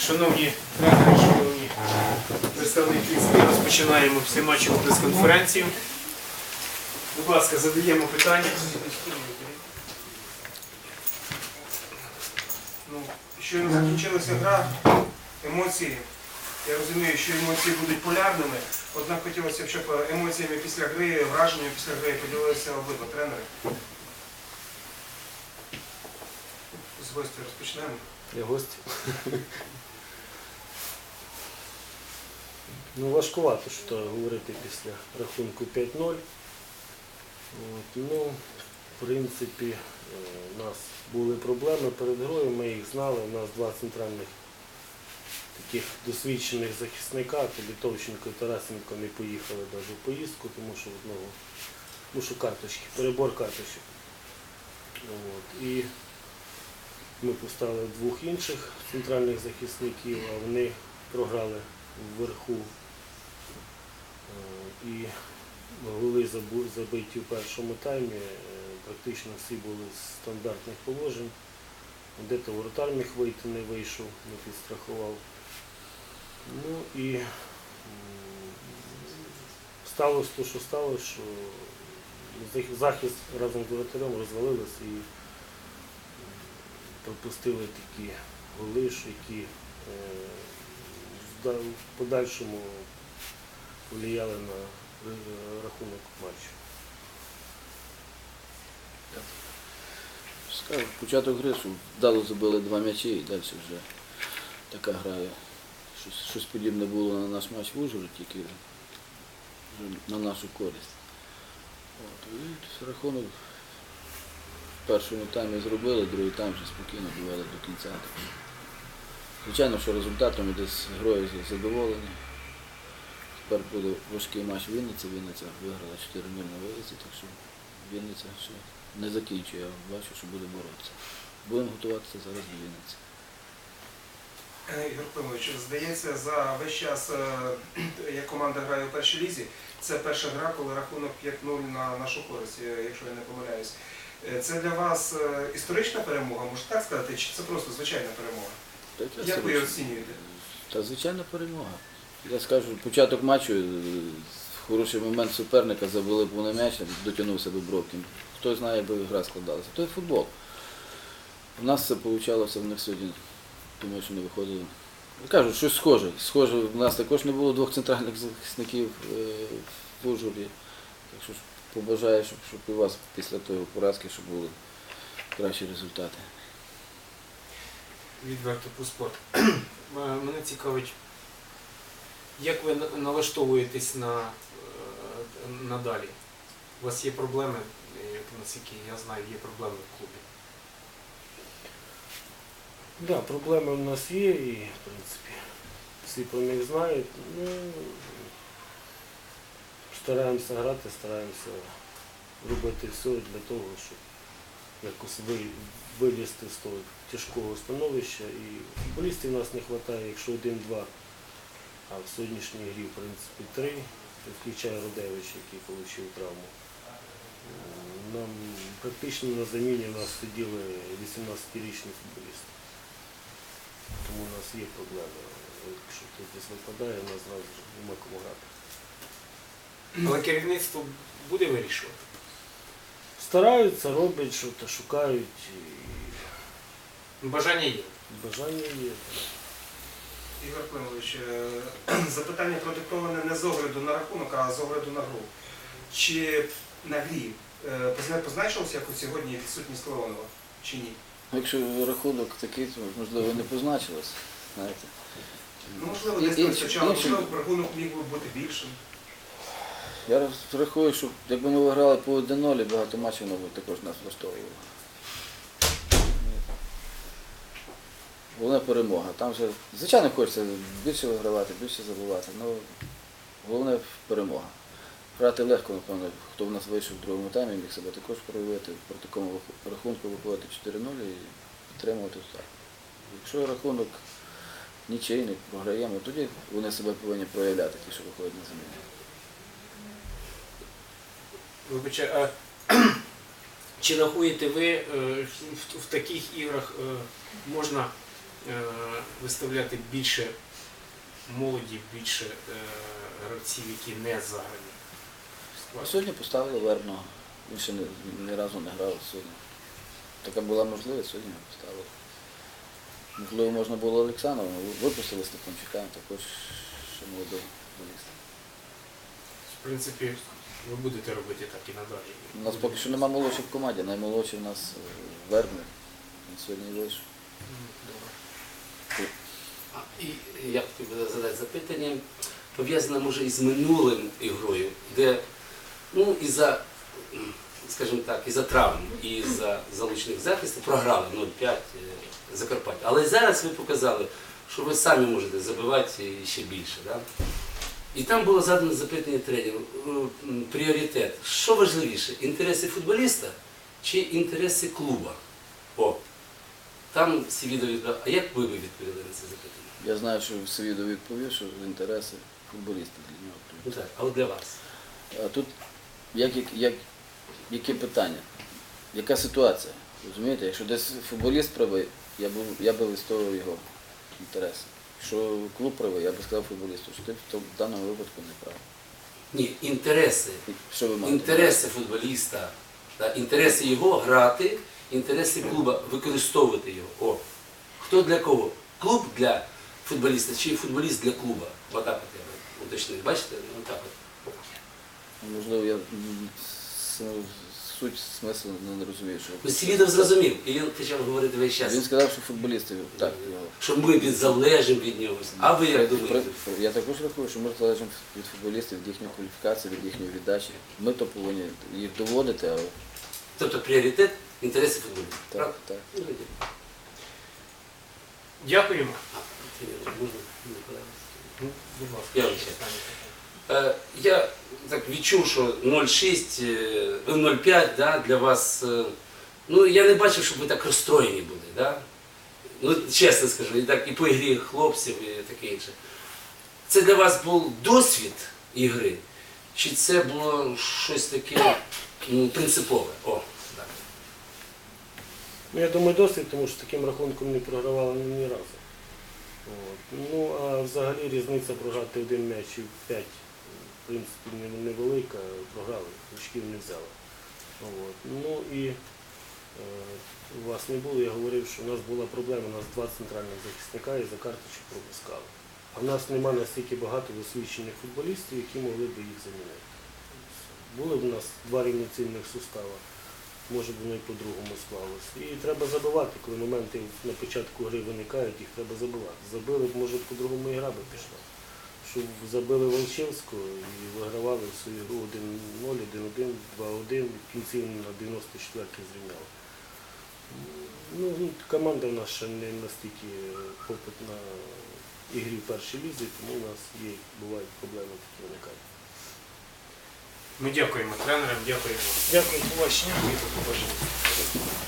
Шановні тренери, шановні представники СМІ, розпочинаємо всематчеву прес-конференцію. Будь ласка, задаємо питання. Ну, щойно закінчилася гра, емоції. Я розумію, що емоції будуть полярними, однак хотілося б, щоб емоціями після гри, враженнями після гри поділилися обидва тренери. З гостя розпочнемо. Я гості. Ну, важкувато що говорити після рахунку 5-0. Ну, в принципі, е, у нас були проблеми перед грою, ми їх знали. У нас два центральних таких досвідчених захисника, то Літовченко і Тарасенко не поїхали навіть в поїздку, тому що одного ну, що карточки, перебор карточок. От, і ми поставили двох інших центральних захисників, а вони програли вверху. Е, І голи забиті в першому таймі. е, Практично всі були з стандартних положень. Де-то воротар міг вийти, не вийшов, не підстрахував. Ну і сталося те, що сталося, що захист разом з воротарем розвалився і пропустили такі голи, що які е, в подальшому повлияли на рахунок матчу. Скажу, початок гри, що вдало забили два м'ячі і далі вже така грає. Щось, щось подібне було на наш матч в Ужгороді, тільки на нашу користь. От, і рахунок в першому таймі зробили, другий тайм вже спокійно довели до кінця. Звичайно, що результатом і десь грою задоволені. Тепер буде важкий матч Вінниці. Вінниця виграла 4-0 на виїзді, так що Вінниця ще не закінчує, я бачу, що буде боротися. Будемо готуватися зараз до Вінниці. Е, Ігор Климович, здається, за весь час, е, як команда грає у першій лізі, це перша гра, коли рахунок 5-0 на нашу користь, е, якщо я не помиляюсь. Це для вас історична перемога, можна так сказати, чи це просто звичайна перемога? Як ви її оцінюєте? Та звичайна перемога. Я скажу, початок матчу, е, хороший момент суперника, забили повний м'яч, дотягнувся до бровки. Хто знає, як би гра складалася. То є футбол. У нас це вийшло, в них сьогодні, думаю, що не виходило. Я Кажу, щось схоже. Схоже, у нас також не було двох центральних захисників е, в Ужгороді. Так що побажаю, щоб, щоб у вас після тої поразки, щоб були кращі результати. Відверто по спорту. Е, Мене цікавить, як ви налаштовуєтесь на, е, надалі? У вас є проблеми, е, наскільки я знаю, є проблеми в клубі. Так, да, проблеми в нас є і, в принципі, всі про них знають. Ну, стараємося грати, стараємося робити все для того, щоб якось ви- вилізти з того тяжкого становища. І футболістів у нас не вистачає, якщо один-два, а в сьогоднішній грі, в принципі, три, включає Рудевич, який отримав травму. Нам практично на заміні у нас сиділи 18-річні футболісти. Тому у нас є проблеми. Якщо хтось десь випадає, у нас зразу нема кому грати. Але керівництво буде вирішувати. Стараються, роблять щось, шукають і Бажання є. бажання є. Ігор Климович, е, запитання продиктоване не з огляду на рахунок, а з огляду на гру. Чи на грі е, позна- позначилося якось сьогодні відсутність Леонова, чи ні? Якщо рахунок такий, то можливо не позначилось. Знаєте. Ну, можливо, десь іншим- вистачало, можливо, рахунок міг би бути більшим. Я рахую, що якби ми виграли по 1-0, багато матчів б також нас влаштовувало. Головне перемога. Там же, звичайно, хочеться більше вигравати, більше забувати, але головне перемога. Грати легко, напевно, хто в нас вийшов в другому таймі, міг себе також проявити, при такому рахунку виходити 4-0 і підтримувати так. Якщо рахунок нічийний, програємо, тоді вони себе повинні проявляти, ті, що виходять на заміну. Вибачте, а чи рахуєте ви, е, в, таких іграх е, можна виставляти більше молоді, більше е, гравців, які не заграні. А сьогодні поставили Верного. Він ще ні, ні разу не грав сьогодні. Така була можливість, сьогодні ми поставили. Можливо, можна було Олександрова, випустили Степанчука, також ще молодого футболіста. В принципі, ви будете робити так і надалі. У нас поки що нема молодших в команді, наймолодший у нас е, Вербний. Він сьогодні вийшов. Добре. І я хотів би задати запитання, пов'язане може із минулим ігрою, де ну, із-за, скажімо так, із-за травм і із-за залучених захистів програли 0-5 е, Закарпаття. Але зараз ви показали, що ви самі можете забивати ще більше. Да? І там було задане запитання тренеру. е, Пріоритет. Що важливіше, інтереси футболіста чи інтереси клуба? Там Сівідо відповідав. А як ви би відповіли на це запитання? Я знаю, що Свідо відповів, що інтереси футболіста для нього. Ну так, а от для вас. А тут як, як, як, яке питання? Яка ситуація? Розумієте, якщо десь футболіст правий, я б, я би вистоював його інтереси. Якщо клуб правий, я би сказав футболісту, що ти в даному випадку не правий. Ні, інтереси. Що ви маєте? Інтереси футболіста, та, інтереси його грати, інтереси клуба використовувати його. О, хто для кого? Клуб для футболіста чи футболіст для клуба? Отак от я уточнив. Бачите? Ну, Отак от. Можливо, я суть смисл не, розумію. Що... Ну, Сівідов зрозумів, і він почав говорити весь час, Він сказав, що футболісти так що ми від залежимо від нього. А ви як думаєте? Я також рахую, що ми залежимо від футболістів, від їхньої кваліфікації, від їхньої віддачі. Ми то повинні їх доводити, але Тобто пріоритет інтереси футболіста. так, так. Ну. Дякуємо. Ну, Я питання. Е, Я так відчув, що 0,6, е, 0,5 да, для вас. е, Ну, я не бачив, щоб ви так розстроєні були. Да? Ну, чесно скажу, і так і по ігрі хлопців, і таке інше. Це для вас був досвід ігри, чи це було щось таке ну, принципове? О. Ну, я думаю, досить, тому що таким рахунком не програвали ні, разу. От. Ну, а взагалі різниця програти один м'яч і п'ять, в принципі, невелика, програли, очків не взяли. От. Ну і е, у вас не було, я говорив, що у нас була проблема, у нас два центральних захисника і за карточок пропускали. А в нас нема настільки багато досвідчених футболістів, які могли б їх замінити. Були б у нас два рівноцінних сустава може б воно і по-другому склалося. І треба забивати, коли моменти на початку гри виникають, їх треба забивати. Забили б, може, по-другому і гра би пішла. Щоб забили Волчинську і вигравали свою гру 1-0, 1-1, 2-1, в кінці на 94-й зрівняли. Ну, ну, команда в нас ще не настільки опитна ігрі в першій лізі, тому у нас є, бувають проблеми такі виникають. Ми дякуємо тренерам, дякуємо. Дякую, побачення. Побачення.